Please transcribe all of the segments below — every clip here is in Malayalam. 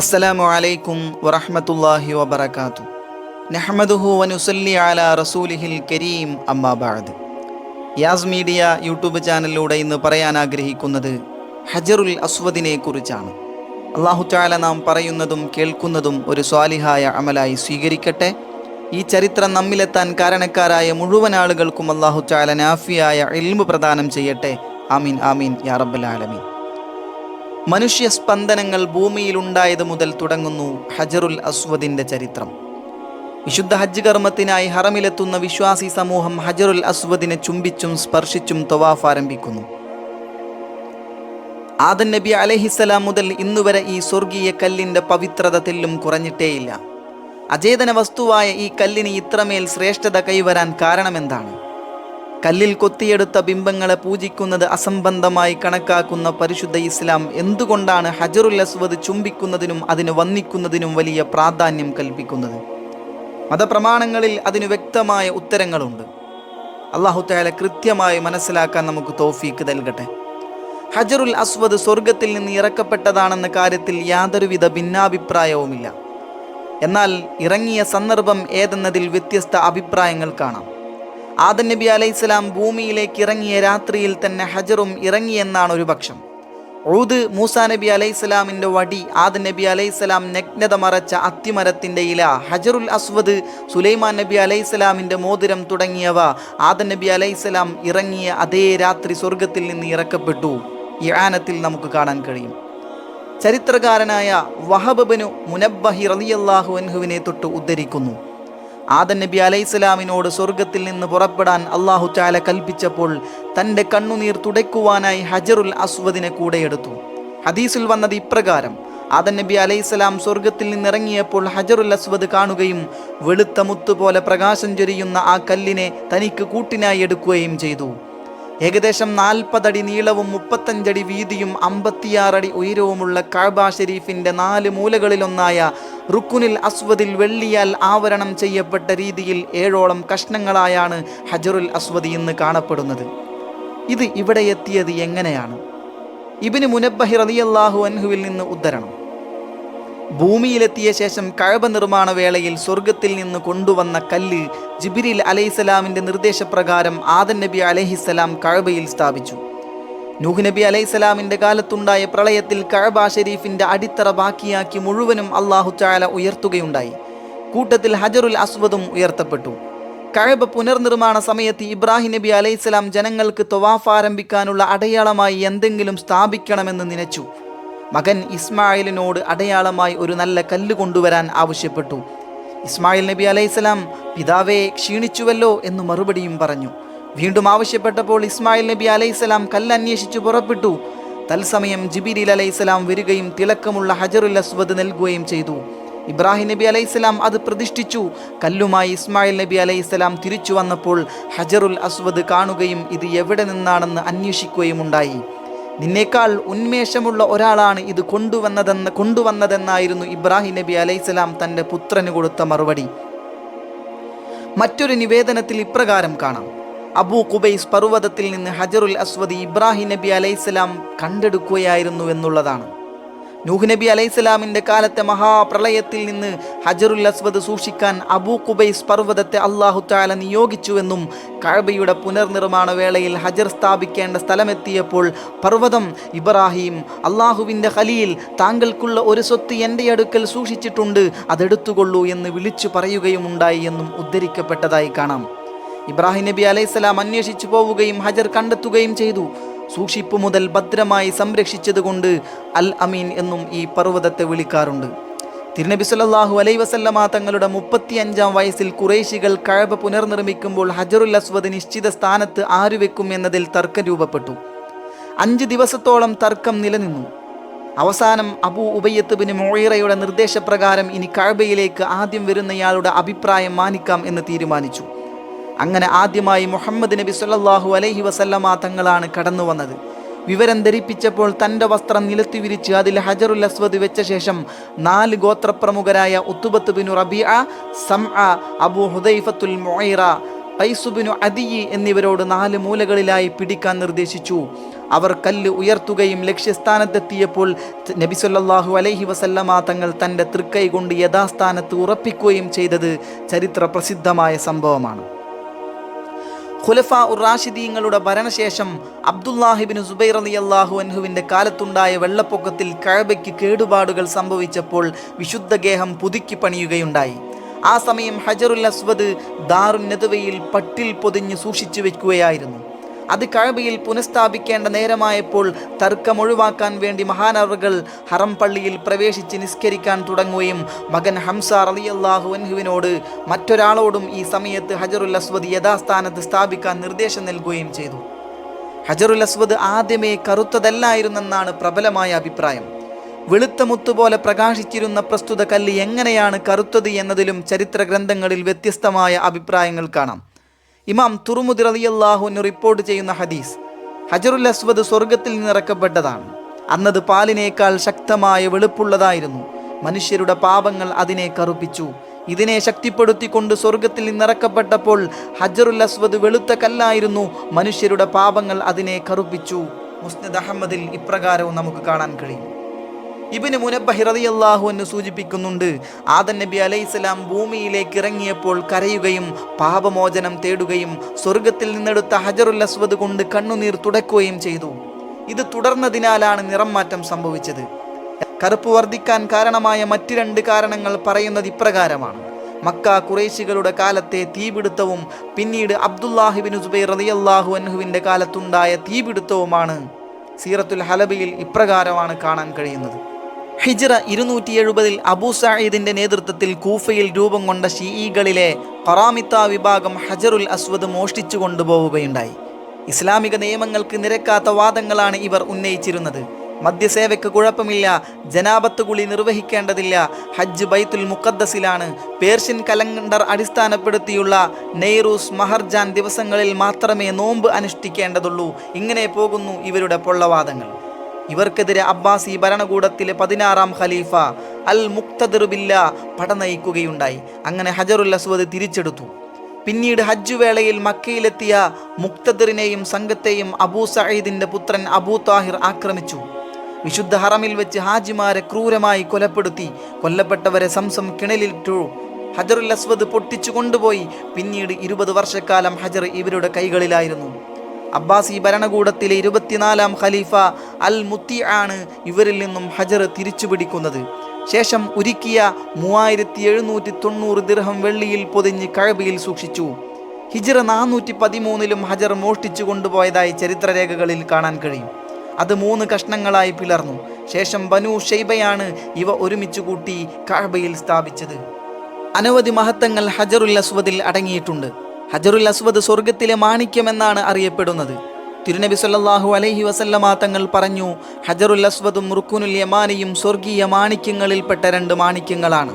അസ്സലാമു അലൈക്കും വറഹ്മത്തുള്ളാഹി വബറകാതു നഹ്മദുഹു വനുസല്ലി റസൂലിഹിൽ കരീം അമ്മാ ബഅദ്. യാസ് മീഡിയ യൂട്യൂബ് ചാനലിലൂടെ ഇന്ന് പറയാൻ ആഗ്രഹിക്കുന്നത് ഹജറുൽ അസ്വദിനെ കുറിച്ചാണ്. അള്ളാഹു ചാല നാം പറയുന്നതും കേൾക്കുന്നതും ഒരു സ്വാലിഹായ അമലായി സ്വീകരിക്കട്ടെ. ഈ ചരിത്രം നമ്മിലെത്താൻ കാരണക്കാരായ മുഴുവൻ ആളുകൾക്കും അള്ളാഹു താല നാഫിയായ ഇൽമു പ്രദാനം ചെയ്യട്ടെ. ആമീൻ ആമീൻ യാ റബ്ബൽ ആലമീൻ. മനുഷ്യ സ്പന്ദനങ്ങൾ ഭൂമിയിലുണ്ടായത് മുതൽ തുടങ്ങുന്നു ഹജറുൽ അസ്വദിന്റെ ചരിത്രം. വിശുദ്ധ ഹജ്ജ് കർമ്മത്തിനായി ഹറമിലെത്തുന്ന വിശ്വാസി സമൂഹം ഹജറുൽ അസ്വദിനെ ചുംബിച്ചും സ്പർശിച്ചും തവാഫ് ആരംഭിക്കുന്നു. ആദൻ നബി അലഹിസലാം മുതൽ ഇന്നുവരെ ഈ സ്വർഗീയ കല്ലിന്റെ പവിത്രത തെല്ലും കുറഞ്ഞിട്ടേയില്ല. അചേതന വസ്തുവായ ഈ കല്ലിന് ഇത്രമേൽ ശ്രേഷ്ഠത കൈവരാൻ കാരണമെന്താണ്? കല്ലിൽ കൊത്തിയെടുത്ത ബിംബങ്ങളെ പൂജിക്കുന്നത് അസംബന്ധമായി കണക്കാക്കുന്ന പരിശുദ്ധ ഇസ്ലാം എന്തുകൊണ്ടാണ് ഹജറുൽ അസ്വദ് ചുംബിക്കുന്നതിനും അതിന് വന്നിക്കുന്നതിനും വലിയ പ്രാധാന്യം കൽപ്പിക്കുന്നത്? മതപ്രമാണങ്ങളിൽ അതിന് വ്യക്തമായ ഉത്തരങ്ങളുണ്ട്. അള്ളാഹു തയാല കൃത്യമായി മനസ്സിലാക്കാൻ നമുക്ക് തോഫീക്ക് നൽകട്ടെ. ഹജറുൽ അസ്വദ് സ്വർഗത്തിൽ നിന്ന് ഇറക്കപ്പെട്ടതാണെന്ന കാര്യത്തിൽ യാതൊരുവിധ ഭിന്നാഭിപ്രായവുമില്ല. എന്നാൽ ഇറങ്ങിയ സന്ദർഭം ഏതെന്നതിൽ വ്യത്യസ്ത അഭിപ്രായങ്ങൾ കാണാം. ആദൻ നബി അലൈഹിസ്സലാം ഭൂമിയിലേക്ക് ഇറങ്ങിയ രാത്രിയിൽ തന്നെ ഹജറും ഇറങ്ങിയെന്നാണ് ഒരു പക്ഷം. ഊദ് മൂസാ നബി അലൈഹിസ്സലാമിന്റെ വടി ആദൻ നബി അലൈഹിസ്സലാം നഗ്നത മറച്ച അത്തിമരത്തിന്റെ ഇല ഹജറുൽ അസ്വദ് സുലൈമാൻ നബി അലൈഹിസ്സലാമിന്റെ മോതിരം തുടങ്ങിയവ ആദൻ നബി അലൈഹിസ്സലാം ഇറങ്ങിയ അതേ രാത്രി സ്വർഗത്തിൽ നിന്ന് ഇറക്കപ്പെട്ടു. ഈ നമുക്ക് കാണാൻ കഴിയും. ചരിത്രകാരനായ വഹബബനു മുനബ്ബഹി റലിയല്ലാഹു അൻഹുവിനെ തൊട്ട് ഉദ്ധരിക്കുന്നു. ആദൻ നബി അലൈഹിസ്സലാമിനോട് സ്വർഗത്തിൽ നിന്ന് പുറപ്പെടാൻ അള്ളാഹു ചാല കൽപ്പിച്ചപ്പോൾ തന്റെ കണ്ണുനീർ തുടയ്ക്കുവാനായി ഹജറുൽ അസ്വദിനെ കൂടെ എടുത്തു. ഹദീസിൽ വന്നത് ഇപ്രകാരം ആദൻ നബി അലൈഹിസ്സലാം സ്വർഗത്തിൽ നിന്നിറങ്ങിയപ്പോൾ ഹജറുൽ അസ്വദ് കാണുകയും വെളുത്ത മുത്തുപോലെ പ്രകാശം ചൊരിയുന്ന ആ കല്ലിനെ തനിക്ക് കൂട്ടിനായി എടുക്കുകയും ചെയ്തു. ഏകദേശം നാൽപ്പതടി നീളവും മുപ്പത്തഞ്ചടി വീതിയും അമ്പത്തിയാറടി ഉയരവുമുള്ള കഴബ ഷെരീഫിന്റെ നാല് മൂലകളിലൊന്നായ റുക്കുനിൽ അസ്വദിൽ വെള്ളിയാൽ ആവരണം ചെയ്യപ്പെട്ട രീതിയിൽ ഏഴോളം കഷ്ണങ്ങളായാണ് ഹജറുൽ അസ്വദി ഇന്ന് കാണപ്പെടുന്നത്. ഇത് ഇവിടെ എത്തിയത് എങ്ങനെയാണ്? ഇബിന് മുനബ്ബഹി റളിയല്ലാഹു അൻഹുവിൽ നിന്ന് ഉദ്ധരണം. ഭൂമിയിലെത്തിയ ശേഷം കഴബ നിർമ്മാണ വേളയിൽ സ്വർഗത്തിൽ നിന്ന് കൊണ്ടുവന്ന കല്ല് ജിബിരിൽ അലൈഹിസ്സലാമിന്റെ നിർദ്ദേശപ്രകാരം ആദൻ നബി അലൈഹിസ്സലാം കഴബയിൽ സ്ഥാപിച്ചു. നൂഹ് നബി അലൈഹിസ്സലാമിന്റെ കാലത്തുണ്ടായ പ്രളയത്തിൽ കഴബ ഷെരീഫിന്റെ അടിത്തറ ബാക്കിയാക്കി മുഴുവനും അള്ളാഹു ചാല ഉയർത്തുകയുണ്ടായി. കൂട്ടത്തിൽ ഹജറുൽ അസ്വദും ഉയർത്തപ്പെട്ടു. കഴബ പുനർനിർമ്മാണ സമയത്ത് ഇബ്രാഹിം നബി അലൈഹിസ്സലാം ജനങ്ങൾക്ക് തൊവാഫ് ആരംഭിക്കാനുള്ള അടയാളമായി എന്തെങ്കിലും സ്ഥാപിക്കണമെന്ന് നനച്ചു. മകൻ ഇസ്മായിലിനോട് അടയാളമായി ഒരു നല്ല കല്ല് കൊണ്ടുവരാൻ ആവശ്യപ്പെട്ടു. ഇസ്മായിൽ നബി അലൈഹിസ്സലാം പിതാവെ ക്ഷീണിച്ചുവല്ലോ എന്ന് മറുപടിയും പറഞ്ഞു. വീണ്ടും ആവശ്യപ്പെട്ടപ്പോൾ ഇസ്മായിൽ നബി അലൈഹിസ്സലാം കല്ലന്വേഷിച്ചു പുറപ്പെട്ടു. തത്സമയം ജിബിരിൽ അലൈഹിസ്സലാം വരികയും തിളക്കമുള്ള ഹജറുൽ അസ്വദ് നൽകുകയും ചെയ്തു. ഇബ്രാഹിം നബി അലൈഹിസ്സലാം അത് പ്രതിഷ്ഠിച്ചു. കല്ലുമായി ഇസ്മായിൽ നബി അലൈഹിസ്സലാം തിരിച്ചു വന്നപ്പോൾ ഹജറുൽ അസ്വദ് കാണുകയും ഇത് എവിടെ നിന്നാണെന്ന് അന്വേഷിക്കുകയും ഉണ്ടായി നിന്നേക്കാൾ ഉന്മേഷമുള്ള ഒരാളാണ് ഇത് കൊണ്ടുവന്നതെന്ന് കൊണ്ടുവന്നതെന്നായിരുന്നു ഇബ്രാഹിം നബി അലൈഹിസ്സലാം തന്റെ പുത്രന് കൊടുത്ത മറുപടി. മറ്റൊരു നിവേദനത്തിൽ ഇപ്രകാരം കാണാം. അബൂ കുബൈസ് പർവതത്തിൽ നിന്ന് ഹജറുൽ അസ്വദ് ഇബ്രാഹിം നബി അലൈഹിസ്സലാം കണ്ടെടുക്കുകയായിരുന്നു എന്നുള്ളതാണ്. നൂഹ് നബി അലൈഹിസ്സലാമിന്റെ കാലത്തെ മഹാപ്രളയത്തിൽ നിന്ന് ഹജറുൽ അസ്വദ് സൂക്ഷിക്കാൻ അബൂ കുബൈസ് പർവതത്തെ അള്ളാഹു താല നിയോഗിച്ചുവെന്നും കഴബയുടെ പുനർനിർമ്മാണ വേളയിൽ ഹജർ സ്ഥാപിക്കേണ്ട സ്ഥലമെത്തിയപ്പോൾ പർവതം ഇബ്രാഹിം അള്ളാഹുവിന്റെ ഖലീൽ താങ്കൾക്കുള്ള ഒരു സ്വത്ത് എന്റെ അടുക്കൽ സൂക്ഷിച്ചിട്ടുണ്ട് അതെടുത്തുകൊള്ളൂ എന്ന് വിളിച്ചു പറയുകയുമുണ്ടായി എന്നും ഉദ്ധരിക്കപ്പെട്ടതായി കാണാം. ഇബ്രാഹിം നബി അലൈഹിസ്സലാം അന്വേഷിച്ചു പോവുകയും ഹജർ കണ്ടെത്തുകയും ചെയ്തു. സൂക്ഷിപ്പ് മുതൽ ഭദ്രമായി സംരക്ഷിച്ചതുകൊണ്ട് അൽ അമീൻ എന്നും ഈ പർവതത്തെ വിളിക്കാറുണ്ട്. തിരുനബി സല്ലല്ലാഹു അലൈ വസല്ലമ തങ്ങളുടെ മുപ്പത്തി അഞ്ചാം വയസ്സിൽ കുറേശികൾ കഴബ പുനർനിർമ്മിക്കുമ്പോൾ ഹജറുൽ അസ്വദ് നിശ്ചിത സ്ഥാനത്ത് ആരു വെക്കും എന്നതിൽ തർക്കം രൂപപ്പെട്ടു. അഞ്ച് ദിവസത്തോളം തർക്കം നിലനിന്നു. അവസാനം അബൂ ഉബയ്യത്ത് മോയിറയുടെ മൊയ്റയുടെ നിർദ്ദേശപ്രകാരം ഇനി കഴബയിലേക്ക് ആദ്യം വരുന്നയാളുടെ അഭിപ്രായം മാനിക്കാം എന്ന് തീരുമാനിച്ചു. അങ്ങനെ ആദ്യമായി മുഹമ്മദ് നബി സല്ലാഹു അലൈഹി വസല്ലമ തങ്ങളാണ് കടന്നു വന്നത്. വിവരം ധരിപ്പിച്ചപ്പോൾ തന്റെ വസ്ത്രം നിലത്തി വിരിച്ച് അതിൽ ഹജറുൽ അസ്വദ് വെച്ച ശേഷം നാല് ഗോത്രപ്രമുഖരായ ഉത്തുബത്ത് ബിനു റബിഅ സംഅ അബു ഹുദൈഫത്തുൽ മൊയ്റ ഐസുബിനു അദിയി എന്നിവരോട് നാല് മൂലകളിലായി പിടിക്കാൻ നിർദ്ദേശിച്ചു. അവർ കല്ല് ഉയർത്തുകയും ലക്ഷ്യസ്ഥാനത്തെത്തിയപ്പോൾ നബി സല്ലല്ലാഹു അലൈഹി വസല്ലമ തങ്ങൾ തന്റെ തൃക്കൈ കൊണ്ട് യഥാസ്ഥാനത്ത് ഉറപ്പിക്കുകയും ചെയ്തത് ചരിത്ര പ്രസിദ്ധമായ സംഭവമാണ്. ഖുലഫ ഉറാഷിദീങ്ങളുടെ റാഷിദീങ്ങളുടെ ഭരണശേഷം അബ്ദുല്ലാഹിബിന് സുബൈർ അലി അള്ളാഹു അൻഹുവിന്റെ കാലത്തുണ്ടായ വെള്ളപ്പൊക്കത്തിൽ കഴബയ്ക്ക് കേടുപാടുകൾ സംഭവിച്ചപ്പോൾ വിശുദ്ധഗേഹം പുതുക്കി പണിയുകയുണ്ടായി. ആ സമയം ഹജറുൽ അസ്വദ് ദാറുൻ നെതുവയിൽ പട്ടിൽ പൊതിഞ്ഞ് സൂക്ഷിച്ചു വെക്കുകയായിരുന്നു. അത് കഴബയിൽ പുനഃസ്ഥാപിക്കേണ്ട നേരമായപ്പോൾ തർക്കം ഒഴിവാക്കാൻ വേണ്ടി മഹാനവറുകൾ ഹറം പള്ളിയിൽ പ്രവേശിച്ച് നിസ്കരിക്കാൻ തുടങ്ങുകയും മകൻ ഹംസ റളിയല്ലാഹു അൻഹുവിനോട് മറ്റൊരാളോടും ഈ സമയത്ത് ഹജറുൽ അസ്വദ് യഥാസ്ഥാനത്ത് സ്ഥാപിക്കാൻ നിർദ്ദേശം നൽകുകയും ചെയ്തു. ഹജറുൽ അസ്വദ് ആദ്യമേ കറുത്തതല്ലായിരുന്നെന്നാണ് പ്രബലമായ അഭിപ്രായം. വെളുത്ത മുത്തുപോലെ പ്രകാശിച്ചിരുന്ന പ്രസ്തുത കല്ല് എങ്ങനെയാണ് കറുത്തത് എന്നതിലും ചരിത്ര ഗ്രന്ഥങ്ങളിൽ വ്യത്യസ്തമായ അഭിപ്രായങ്ങൾ കാണാം. ഇമാം തുറുമുദി റളിയല്ലാഹുവിന് റിപ്പോർട്ട് ചെയ്യുന്ന ഹദീസ് ഹജറുൽ അസ്വദ് സ്വർഗത്തിൽ നിന്നിറക്കപ്പെട്ടതാണ്. അന്നത് പാലിനേക്കാൾ ശക്തമായ വെളുപ്പുള്ളതായിരുന്നു. മനുഷ്യരുടെ പാപങ്ങൾ അതിനെ കറുപ്പിച്ചു. ഇതിനെ ശക്തിപ്പെടുത്തിക്കൊണ്ട് സ്വർഗത്തിൽ നിന്നിറക്കപ്പെട്ടപ്പോൾ ഹജറുൽ അസ്വദ് വെളുത്ത കല്ലായിരുന്നു. മനുഷ്യരുടെ പാപങ്ങൾ അതിനെ കറുപ്പിച്ചു. മുസ്നദ് അഹമ്മദിൽ ഇപ്രകാരവും നമുക്ക് കാണാൻ കഴിയും. ഇബിന് മുനബഹി റളിയല്ലാഹു എന്ന് സൂചിപ്പിക്കുന്നുണ്ട് ആദൻ നബി അലൈഹിസ്സലാം ഭൂമിയിലേക്ക് ഇറങ്ങിയപ്പോൾ കരയുകയും പാപമോചനം തേടുകയും സ്വർഗത്തിൽ നിന്നെടുത്ത ഹജറുൽ അസ്വദ് കൊണ്ട് കണ്ണുനീർ തുടക്കുകയും ചെയ്തു. ഇത് തുടർന്നതിനാലാണ് നിറം മാറ്റം സംഭവിച്ചത്. കറുപ്പ് വർദ്ധിക്കാൻ കാരണമായ മറ്റു രണ്ട് കാരണങ്ങൾ പറയുന്നത് ഇപ്രകാരമാണ്. മക്ക കുറേശികളുടെ കാലത്തെ തീപിടുത്തവും പിന്നീട് അബ്ദുല്ലാഹിബിൻ സുബൈർ റളിയല്ലാഹു അൻഹുവിന്റെ കാലത്തുണ്ടായ തീപിടുത്തവുമാണ് സീറത്തുൽ ഹലബിയിൽ ഇപ്രകാരമാണ് കാണാൻ കഴിയുന്നത്. ഹിജ്റ ഇരുന്നൂറ്റി എഴുപതിൽ അബൂ സഈദിന്റെ നേതൃത്വത്തിൽ കൂഫയിൽ രൂപം കൊണ്ട ഷീഈകളിലെ പറാമിത്ത വിഭാഗം ഹജറുൽ അസ്വദ് മോഷ്ടിച്ചു കൊണ്ടുപോവുകയുണ്ടായി. ഇസ്ലാമിക നിയമങ്ങൾക്ക് നിരക്കാത്ത വാദങ്ങളാണ് ഇവർ ഉന്നയിച്ചിരുന്നത്. മദ്യസേവയ്ക്ക് കുഴപ്പമില്ല ജനാപത്ത് കുളി നിർവഹിക്കേണ്ടതില്ല ഹജ്ജ് ബൈത്തുൽ മുഖദ്ദസിലാണ് പേർഷ്യൻ കലണ്ടർ അടിസ്ഥാനപ്പെടുത്തിയുള്ള നെയ്റൂസ് മഹർജാൻ ദിവസങ്ങളിൽ മാത്രമേ നോമ്പ് അനുഷ്ഠിക്കേണ്ടതുള്ളൂ. ഇങ്ങനെ പോകുന്നു ഇവരുടെ പൊള്ളവാദങ്ങൾ. ഇവർക്കെതിരെ അബ്ബാസി ഭരണകൂടത്തിലെ പതിനാറാം ഖലീഫ അൽ മുക്തദിർബില്ല പട നയിക്കുകയുണ്ടായി. അങ്ങനെ ഹജറുൽ അസ്വദ് തിരിച്ചെടുത്തു. പിന്നീട് ഹജ്ജ് വേളയിൽ മക്കയിലെത്തിയ മുക്തദിറിനെയും സംഘത്തെയും അബൂ സഈദിന്റെ പുത്രൻ അബൂ താഹിർ ആക്രമിച്ചു. വിശുദ്ധ ഹറമിൽ വെച്ച് ഹാജിമാരെ ക്രൂരമായി കൊലപ്പെടുത്തി. കൊല്ലപ്പെട്ടവരെ സംസം കിണലിട്ടു. ഹജറുൽ അസ്വദ് പൊട്ടിച്ചു കൊണ്ടുപോയി. പിന്നീട് ഇരുപത് വർഷക്കാലം ഹജർ ഇവരുടെ കൈകളിലായിരുന്നു. അബ്ബാസി ഭരണകൂടത്തിലെ ഇരുപത്തിനാലാം ഖലീഫ അൽ മുത്തി ആണ് ഇവരിൽ നിന്നും ഹജർ തിരിച്ചു പിടിക്കുന്നത്. ശേഷം ഉരുക്കിയ മൂവായിരത്തി എഴുന്നൂറ്റി തൊണ്ണൂറ് ദിർഹം വെള്ളിയിൽ പൊതിഞ്ഞ് കഴബയിൽ സൂക്ഷിച്ചു. ഹിജ്റ നാനൂറ്റി പതിമൂന്നിലും ഹജർ മോഷ്ടിച്ചു കൊണ്ടുപോയതായി ചരിത്രരേഖകളിൽ കാണാൻ കഴിയും. അത് മൂന്ന് കഷ്ണങ്ങളായി പിളർന്നു. ശേഷം ബനു ഷെയ്ബയാണ് ഇവ ഒരുമിച്ച് കൂട്ടി കഴബയിൽ സ്ഥാപിച്ചത്. അനവധി മഹത്വങ്ങൾ ഹജറുൽ അസ്വദിൽ അടങ്ങിയിട്ടുണ്ട്. ഹജറുൽ അസ്വദ് സ്വർഗത്തിലെ മാണിക്യമെന്നാണ് അറിയപ്പെടുന്നത്. തിരുനബി സല്ലാഹു അലൈഹി വസല്ലമ തങ്ങൾ പറഞ്ഞു ഹജറുൽ അസ്വദും റുക്കുനുൽ യമാനിയും സ്വർഗീയ മാണിക്യങ്ങളിൽപ്പെട്ട രണ്ട് മാണിക്യങ്ങളാണ്.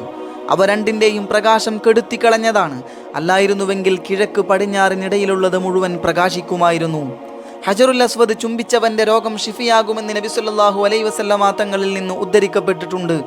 അവ രണ്ടിന്റെയും പ്രകാശം കെടുത്തിക്കളഞ്ഞതാണ്. അല്ലായിരുന്നുവെങ്കിൽ കിഴക്ക് പടിഞ്ഞാറിനിടയിലുള്ളത് മുഴുവൻ പ്രകാശിക്കുമായിരുന്നു. ഹജറുൽ അസ്വദ് ചുംബിച്ചവന്റെ രോഗം ഷിഫിയാകുമെന്ന് നബി സല്ലല്ലാഹു അലൈഹി വസല്ലമ തങ്ങളിൽ നിന്ന് ഉദ്ധരിക്കപ്പെട്ടിട്ടുണ്ട്.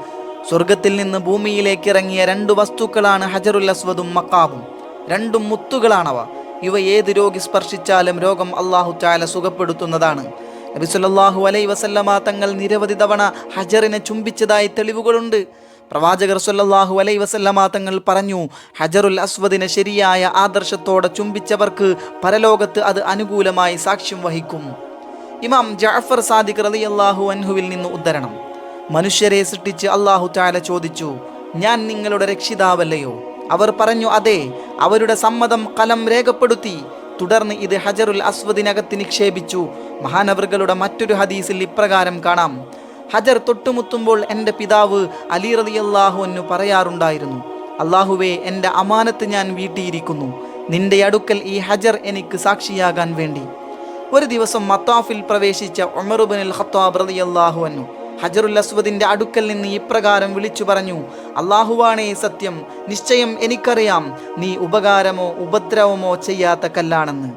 സ്വർഗത്തിൽ നിന്ന് ഭൂമിയിലേക്ക് ഇറങ്ങിയ രണ്ട് വസ്തുക്കളാണ് ഹജറുൽ അസ്വദും മക്കാബും. രണ്ടും മുത്തുകളാണവ. ഇവ ഏത് രോഗി സ്പർശിച്ചാലും രോഗം അള്ളാഹു ചാല സുഖപ്പെടുത്തുന്നതാണ്. നബി സല്ലല്ലാഹു അലൈ വസല്ലമ തങ്ങൾ നിരവധി തവണ ഹജറിനെ ചുംബിച്ചതായി തെളിവുകളുണ്ട്. പ്രവാചകർ സല്ലല്ലാഹു അലൈ വസല്ലമ തങ്ങൾ പറഞ്ഞു ഹജറുൽ അസ്വദിനെ ശരിയായ ആദർശത്തോടെ ചുംബിച്ചവർക്ക് പരലോകത്ത് അത് അനുകൂലമായി സാക്ഷ്യം വഹിക്കും. ഇമാം ജാഫർ സാദിഖ് റളിയല്ലാഹു അൻഹുവിൽ നിന്ന് ഉദ്ധരണം. മനുഷ്യരെ സൃഷ്ടിച്ച് അള്ളാഹു ചാല ചോദിച്ചു ഞാൻ നിങ്ങളുടെ രക്ഷിതാവല്ലയോ? അവർ പറഞ്ഞു അതെ അവരുടെ സമ്മതം കലം രേഖപ്പെടുത്തി. തുടർന്ന് ഇത് ഹജറുൽ അസ്വദിനകത്ത് നിക്ഷേപിച്ചു. മഹാനവറുകളുടെ മറ്റൊരു ഹദീസിൽ ഇപ്രകാരം കാണാം. ഹജർ തൊട്ടുമുത്തുമ്പോൾ എന്റെ പിതാവ് അലി റളിയല്ലാഹു എന്നു പറയാറുണ്ടായിരുന്നു അള്ളാഹുവേ എന്റെ അമാനത്ത് ഞാൻ വീട്ടിയിരിക്കുന്നു. നിന്റെ അടുക്കൽ ഈ ഹജർ എനിക്ക് സാക്ഷിയാകാൻ വേണ്ടി. ഒരു ദിവസം മത്താഫിൽ പ്രവേശിച്ച ഉമറുബിൻ ഖത്താബ് റളിയല്ലാഹു അൻഹു ഹജറുൽ അസ്വദിന്റെ അടുക്കൽ നിന്ന് ഇപ്രകാരം വിളിച്ചു പറഞ്ഞു അള്ളാഹുവാണേ സത്യം. നിശ്ചയം എനിക്കറിയാം. നീ ഉപകാരമോ ഉപദ്രവമോ ചെയ്യാത്ത കല്ലാണെന്ന്.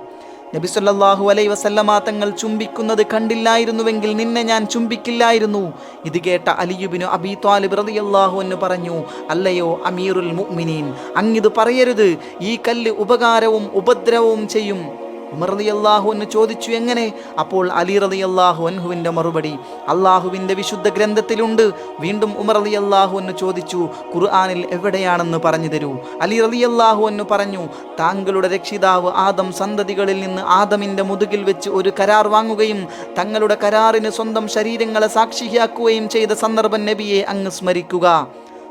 നബി സല്ലല്ലാഹു അലൈ വസല്ലമ തങ്ങൾ ചുംബിക്കുന്നത് കണ്ടില്ലായിരുന്നുവെങ്കിൽ നിന്നെ ഞാൻ ചുംബിക്കില്ലായിരുന്നു. ഇത് കേട്ട അലിയുബിനു അബി ത്വാലിബ് റളിയല്ലാഹു എന്ന് പറഞ്ഞു അല്ലയോ അമീറുൽ മുഅ്മിനീൻ അങ്ങിത് പറയരുത്. ഈ കല്ല് ഉപകാരവും ഉപദ്രവവും ചെയ്യും. ഉമർ റതി അള്ളാഹു എന്ന് ചോദിച്ചു എങ്ങനെ? അപ്പോൾ അലി റലി അള്ളാഹു അൻഹുവിന്റെ മറുപടി അള്ളാഹുവിന്റെ വിശുദ്ധ ഗ്രന്ഥത്തിലുണ്ട്. വീണ്ടും ഉമർ റതി അള്ളാഹു എന്ന് ചോദിച്ചു ഖുർആാനിൽ എവിടെയാണെന്ന് പറഞ്ഞു തരൂ? അലി റലി അള്ളാഹു എന്ന് പറഞ്ഞു താങ്കളുടെ രക്ഷിതാവ് ആദം സന്തതികളിൽ നിന്ന് ആദമിന്റെ മുതുകിൽ വെച്ച് ഒരു കരാർ വാങ്ങുകയും തങ്ങളുടെ കരാറിന് സ്വന്തം ശരീരങ്ങളെ സാക്ഷിയാക്കുകയും ചെയ്ത സന്ദർഭം നബിയെ അങ്ങ് സ്മരിക്കുക.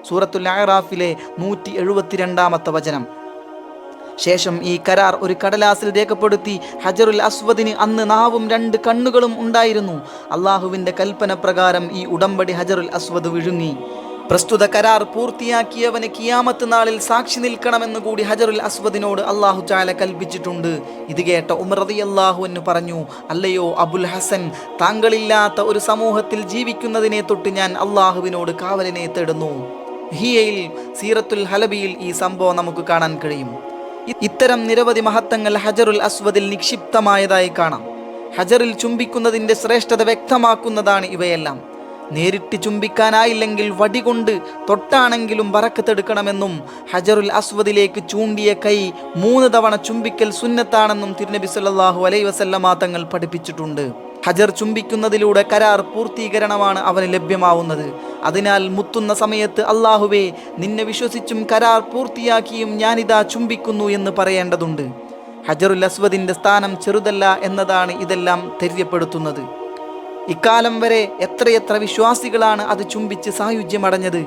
സൂറത്തുൽ അഹ്റാഫിലെ നൂറ്റി എഴുപത്തിരണ്ടാമത്തെ വചനം. ശേഷം ഈ കരാർ ഒരു കടലാസിൽ രേഖപ്പെടുത്തി ഹജറുൽ അസ്വദിന് അന്ന് നാവും രണ്ട് കണ്ണുകളും ഉണ്ടായിരുന്നു. അള്ളാഹുവിന്റെ കൽപ്പന പ്രകാരം ഈ ഉടമ്പടി ഹജറുൽ അസ്വദ് വിഴുങ്ങി. പ്രസ്തുത കരാർ പൂർത്തിയാക്കിയവന് കിയാമത്ത് നാളിൽ സാക്ഷി നിൽക്കണമെന്ന് കൂടി ഹജറുൽ അസ്വദിനോട് അള്ളാഹു ചാല കൽപ്പിച്ചിട്ടുണ്ട്. ഇത് കേട്ട ഉമറതി അള്ളാഹു എന്ന് പറഞ്ഞു അല്ലയോ അബുൽ ഹസൻ താങ്കളില്ലാത്ത ഒരു സമൂഹത്തിൽ ജീവിക്കുന്നതിനെ തൊട്ട് ഞാൻ അള്ളാഹുവിനോട് കാവലിനെ തേടുന്നു. ഹിയയിൽ സീറത്തുൽ ഹലബിയിൽ ഈ സംഭവം നമുക്ക് കാണാൻ കഴിയും. ഇത്തരം നിരവധി മഹത്വങ്ങൾ ഹജറുൽ അസ്വദിൽ നിക്ഷിപ്തമായതായി കാണാം. ഹജറിൽ ചുംബിക്കുന്നതിന്റെ ശ്രേഷ്ഠത വ്യക്തമാക്കുന്നതാണ് ഇവയെല്ലാം. നേരിട്ട് ചുംബിക്കാനായില്ലെങ്കിൽ വടികൊണ്ട് തൊട്ടാണെങ്കിലും വറക്കത്തെടുക്കണമെന്നും ഹജറുൽ അസ്വദിലേക്ക് ചൂണ്ടിയ കൈ മൂന്ന് തവണ ചുംബിക്കൽ സുന്നത്താണെന്നും തിരുനബി സല്ലാഹു അലൈഹി വസല്ലമ തങ്ങൾ പഠിപ്പിച്ചിട്ടുണ്ട്. ഹജർ ചുംബിക്കുന്നതിലൂടെ കരാർ പൂർത്തീകരണമാണ് അവന് ലഭ്യമാവുന്നത്. അതിനാൽ മുത്തുന്ന സമയത്ത് അള്ളാഹുവേ നിന്നെ വിശ്വസിച്ചും കരാർ പൂർത്തിയാക്കിയും ഞാനിതാ ചുംബിക്കുന്നു എന്ന് പറയേണ്ടതുണ്ട്. ഹജറുൽ അസ്വദിന്റെ സ്ഥാനം ചെറുതല്ല എന്നതാണ് ഇതെല്ലാം തെര്യപ്പെടുത്തുന്നത്. ഇക്കാലം വരെ എത്രയെത്ര വിശ്വാസികളാണ് അത് ചുംബിച്ച് സായുജ്യമടഞ്ഞത്.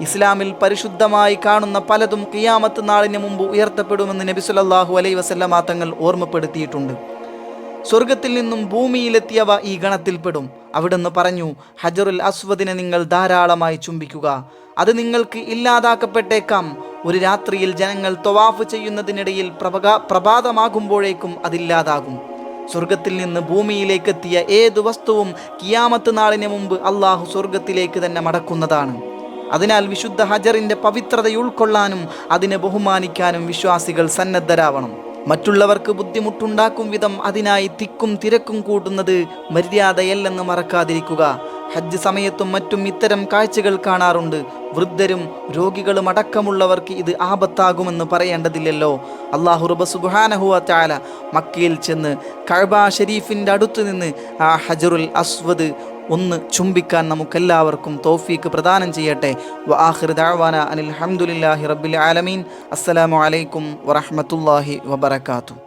ഇസ്ലാമിൽ പരിശുദ്ധമായി കാണുന്ന പലതും കിയാമത്ത് നാളിന് മുമ്പ് ഉയർത്തപ്പെടുമെന്ന് നബിസുലല്ലാഹു അലൈഹി വസല്ലമ തങ്ങൾ ഓർമ്മപ്പെടുത്തിയിട്ടുണ്ട്. സ്വർഗത്തിൽ നിന്നും ഭൂമിയിലെത്തിയവ ഈ ഗണത്തിൽപ്പെടും. അവിടുന്ന് പറഞ്ഞു ഹജറുൽ അസ്വദിനെ നിങ്ങൾ ധാരാളമായി ചുംബിക്കുക. അത് നിങ്ങൾക്ക് ഇല്ലാതാക്കപ്പെട്ടേക്കാം. ഒരു രാത്രിയിൽ ജനങ്ങൾ തൊവാഫ് ചെയ്യുന്നതിനിടയിൽ പ്രഭക പ്രഭാതമാകുമ്പോഴേക്കും അതില്ലാതാകും. സ്വർഗത്തിൽ നിന്ന് ഭൂമിയിലേക്കെത്തിയ ഏത് വസ്തുവും കിയാമത്ത് നാളിന് മുമ്പ് അള്ളാഹു സ്വർഗത്തിലേക്ക് തന്നെ മടക്കുന്നതാണ്. അതിനാൽ വിശുദ്ധ ഹജറിന്റെ പവിത്രത ഉൾക്കൊള്ളാനും അതിനെ ബഹുമാനിക്കാനും വിശ്വാസികൾ സന്നദ്ധരാവണം. മറ്റുള്ളവർക്ക് ബുദ്ധിമുട്ടുണ്ടാക്കും വിധം അതിനായി തിക്കും തിരക്കും കൂട്ടുന്നത് മര്യാദയല്ലെന്ന് മറക്കാതിരിക്കുക. ഹജ്ജ് സമയത്തും മറ്റും ഇത്തരം കാഴ്ചകൾ കാണാറുണ്ട്. വൃദ്ധരും രോഗികളും അടക്കമുള്ളവർക്ക് ഇത് ആപത്താകുമെന്ന് പറയേണ്ടതില്ലല്ലോ. അള്ളാഹു മക്കയിൽ ചെന്ന് കഴബ ഷെരീഫിന്റെ അടുത്തു നിന്ന് ആ ഹജറുൽ അസ്വദ് ഒന്ന് ചുംബിക്കാൻ നമുക്കെല്ലാവർക്കും തോഫീക്ക് പ്രദാനം ചെയ്യട്ടെ. വ ആഖിർ ദഅവാന അനിൽ ഹംദുലില്ലാഹി റബ്ബിൽ ആലമീൻ. അസ്സലാമു അലൈക്കും വറഹ്മത്തുള്ളാഹി വബറകാതുഹു.